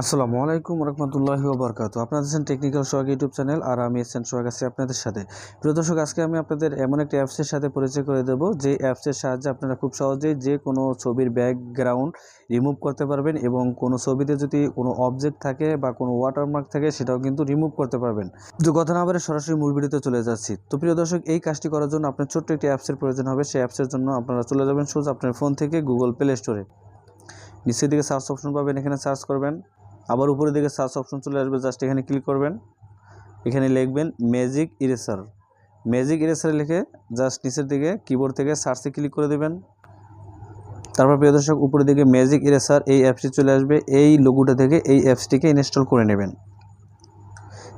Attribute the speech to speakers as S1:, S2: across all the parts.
S1: আসসালামু আলাইকুম রহমতুল্লাহি ওবরকাত। আপনাদের আছেন টেকনিক্যাল সোহাগ ইউটিউব চ্যানেল আর আমি এসেন সোহাগ আছি আপনাদের সাথে। প্রিয় দর্শক, আজকে আমি আপনাদের এমন একটি অ্যাপসের সাথে পরিচয় করে দেবো। যে অ্যাপসের সাহায্যে আপনারা খুব সহজেই যে কোনো ছবির ব্যাকগ্রাউন্ড রিমুভ করতে পারবেন এবং কোনো ছবিতে যদি কোনো অবজেক্ট থাকে বা কোনো ওয়াটারমার্ক থাকে, সেটাও কিন্তু রিমুভ করতে পারবেন। তো কথা না বলে সরাসরি মূল ভিডিওতে চলে যাচ্ছি। তো প্রিয় দর্শক, এই কাজটি করার জন্য আপনার ছোট্ট একটি অ্যাপসের প্রয়োজন হবে। সেই অ্যাপসের জন্য আপনারা চলে যাবেন সোজা আপনার ফোন থেকে গুগল প্লে স্টোরে নিচের দিকে সার্চ অপশন পাবেন, এখানে সার্চ করবেন। আবার উপরের দিকে সার্চ অপশন চলে আসবে, জাস্ট এখানে ক্লিক করবেন। এখানে লিখবেন ম্যাজিক ইরেসার ম্যাজিক ইরেসার লিখে জাস্ট নিচের দিকে কিবোর্ড থেকে সার্চে ক্লিক করে দেবেন। তারপর প্রিয় দর্শক, উপরের দিকে ম্যাজিক ইরেসার এই অ্যাপসটি চলে আসবে। এই লোগোটা থেকে এই অ্যাপসটিকে ইনস্টল করে নেবেন।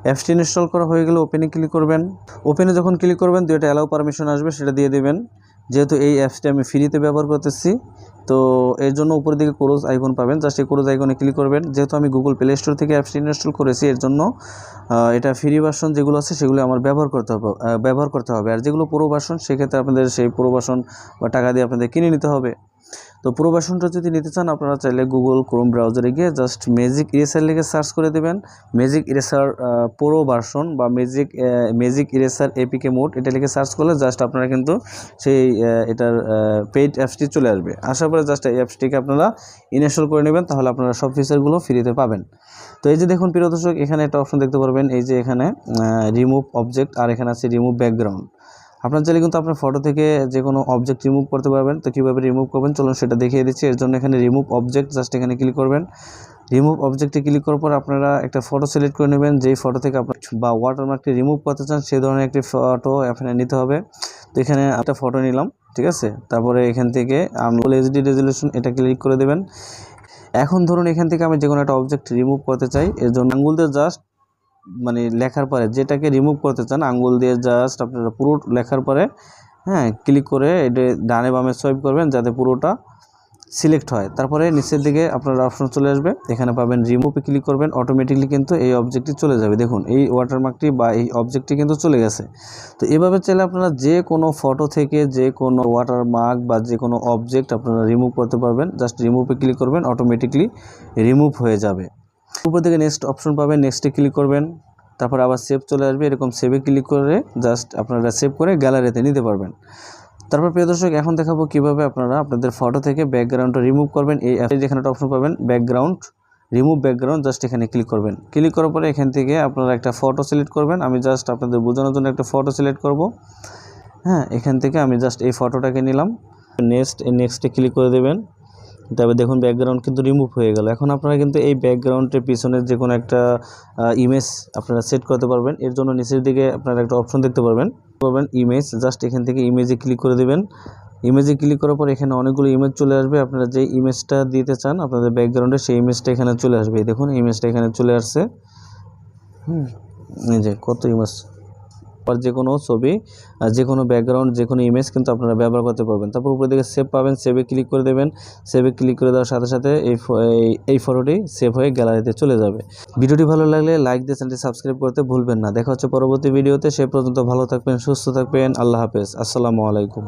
S1: অ্যাপসটি ইনস্টল করা হয়ে গেলে ওপেনে ক্লিক করবেন। ওপেনে যখন ক্লিক করবেন, দুইটা অ্যালাউ পারমিশন আসবে, সেটা দিয়ে দেবেন। যেহেতু এই অ্যাপসটি আমি ফ্রিতে ব্যবহার করতেছি, তো এর জন্য উপরের দিকে ক্রোজ আইকন পাবেন। জাস্ট এই ক্রোজ আইকনে ক্লিক করবেন। যেহেতু আমি গুগল প্লে স্টোর থেকে অ্যাপসটি ইনস্টল করেছি, এর জন্য এটা ফ্রি ভার্সন যেগুলো আছে, সেগুলো আমার ব্যবহার করতে হবে ব্যবহার করতে হবে। আর যেগুলো পুরো ভার্সন সেক্ষেত্রে আপনাদের সেই পুরো ভার্সন বা টাকা দিয়ে আপনাদের কিনে নিতে হবে। তো পুরো ভার্সনটা যদি নিতে চান, আপনারা চাইলে গুগল ক্রোম ব্রাউজারে গিয়ে জাস্ট ম্যাজিক ইরেসার লিখে সার্চ করে দেবেন। ম্যাজিক ইরেসার পুরো ভার্সন বা magic magic eraser APK mod এটা লিখে সার্চ করলে জাস্ট আপনারা কিন্তু সেই এটার পেইড অ্যাপসটি চলে আসবে। আসার পরে জাস্ট এই অ্যাপসটিকে আপনারা ইনস্টল করে নেবেন, তাহলে আপনারা সব ফিচারগুলো ফ্রিতে পাবেন। তো এই যে দেখুন প্রিয় দর্শক, এখানে একটা অপশন দেখতে পারবেন, এই যে এখানে রিমুভ অবজেক্ট আর এখানে আছে রিমুভ ব্যাকগ্রাউন্ড আপনার চাইলে কিন্তু আপনার ফটো থেকে যে কোনো অবজেক্ট রিমুভ করতে পারবেন। তো কীভাবে রিমুভ করবেন? চলুন সেটা দেখিয়ে দিচ্ছি। এর জন্য এখানে রিমুভ অবজেক্ট জাস্ট এখানে ক্লিক করবেন। রিমুভ অবজেক্টে ক্লিক করার পর আপনারা একটা ফটো সিলেক্ট করে নেবেন। যেই ফটো থেকে আপনার বা ওয়াটারমার্কটি রিমুভ করতে চান, সেই ধরনের একটি ফটো এখানে নিতে হবে। তো এখানে একটা ফটো নিলাম, ঠিক আছে? তারপরে এখান থেকে আমল এইচডি রেজলিউশন এটা ক্লিক করে দেবেন। এখন ধরুন এখান থেকে আমি যে কোনো একটা অবজেক্ট রিমুভ করতে চাই, এর জন্য আঙ্গুল দিয়ে জাস্ট মানে লেখার পরে যেটাকে রিমুভ করতে চান, আঙ্গুল দিয়ে জাস্ট আপনারা পুরো লেখার পরে হ্যাঁ ক্লিক করে এটা ডানে বামে সোয়াইপ করবেন যাতে পুরোটা সিলেক্ট হয়। তারপরে নিচের দিকে আপনার অপশন চলে আসবে, এখানে পাবেন রিমুভে ক্লিক করবেন অটোমেটিকলি কিন্তু এই অবজেক্টটি চলে যাবে। দেখুন, এই ওয়াটারমার্কটি বা এই অবজেক্টটি কিন্তু চলে গেছে। তো এভাবে চাইলে আপনারা যে কোনো ফটো থেকে যে কোনো ওয়াটারমার্ক বা যে কোনো অবজেক্ট আপনারা রিমুভ করতে পারবেন জাস্ট রিমুভে ক্লিক করবেন অটোমেটিকলি রিমুভ হয়ে যাবে। উপর থেকে নেক্সট অপশন পাবেন নেক্সটে ক্লিক করবেন, তারপর আবার সেভ চলে আসবে, এরকম সেভে ক্লিক করে জাস্ট আপনারা সেভ করে গ্যালারিতে নিতে পারবেন। তারপর প্রিয় দর্শক, এখন দেখাবো কীভাবে আপনারা আপনাদের ফটো থেকে ব্যাকগ্রাউন্ডটা রিমুভ করবেন। এই অ্যাপে যেখানে একটা অপশন পাবেন ব্যাকগ্রাউন্ড রিমুভ ব্যাকগ্রাউন্ড জাস্ট এখানে ক্লিক করবেন। ক্লিক করার পরে এখান থেকে আপনারা একটা ফটো সিলেক্ট করবেন। আমি জাস্ট আপনাদের বোঝানোর জন্য একটা ফটো সিলেক্ট করব। হ্যাঁ এখান থেকে আমি জাস্ট এই ফটোটাকে নিলাম। নেক্সট নেক্সটে ক্লিক করে দেবেন। তবে দেখুন ব্যাকগ্রাউন্ড কিন্তু রিমুভ হয়ে গেল। এখন আপনারা কিন্তু এই ব্যাকগ্রাউন্ডের পিছনের যে কোনো একটা ইমেজ আপনারা সেট করতে পারবেন। এর জন্য নিচের দিকে আপনারা একটা অপশন দেখতে পারবেন। পাবেন ইমেজ জাস্ট এখান থেকে ইমেজে ক্লিক করে দেবেন। ইমেজে ক্লিক করার পর এখানে অনেকগুলো ইমেজ চলে আসবে। আপনারা যে ইমেজটা দিতে চান, আপনাদের ব্যাকগ্রাউন্ডে সেই ইমেজটা এখানে চলে আসবে। দেখুন ইমেজটা এখানে চলে আসছে। হুম, এই যে কত ইমেজ আর যে কোনো ছবি যে কোনো ব্যাকগ্রাউন্ড যে কোনো ইমেজ কিন্তু আপনারা ব্যবহার করতে পারবেন। তারপর উপরে দিকে সেভ পাবেন সেভে ক্লিক করে দেবেন। সেভে ক্লিক করে দেওয়ার সাথে সাথে এই- এই ফটোটি সেভ হয়ে গ্যালারিতে চলে যাবে। ভিডিওটি ভালো লাগলে লাইক দিয়ে চ্যানেলটি সাবস্ক্রাইব করতে ভুলবেন না। দেখা হচ্ছে পরবর্তী ভিডিওতে সে পর্যন্ত ভালো থাকবেন, সুস্থ থাকবেন। আল্লাহ হাফেজ। আসসালামু আলাইকুম।